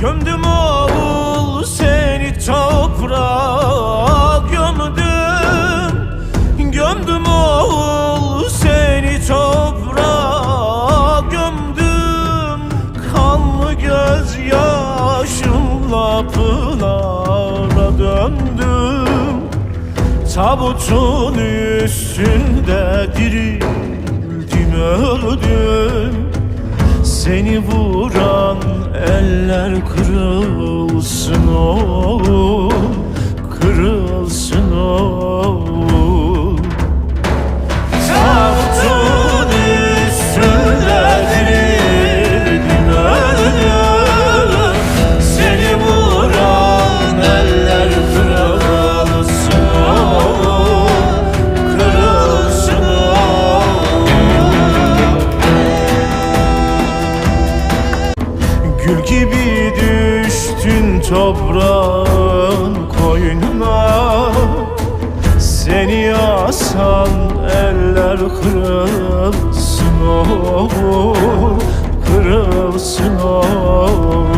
Gömdüm oğul seni toprağa gömdüm. Gömdüm oğul seni toprağa gömdüm. Kanlı gözyaşımla pınara döndüm. Tabutun üstünde dirildim öldüm Seni vuran eller kırılsın oğul Gül gibi düştün toprağın koynuna. Seni asan eller kırılsın oğul Kırılsın oğul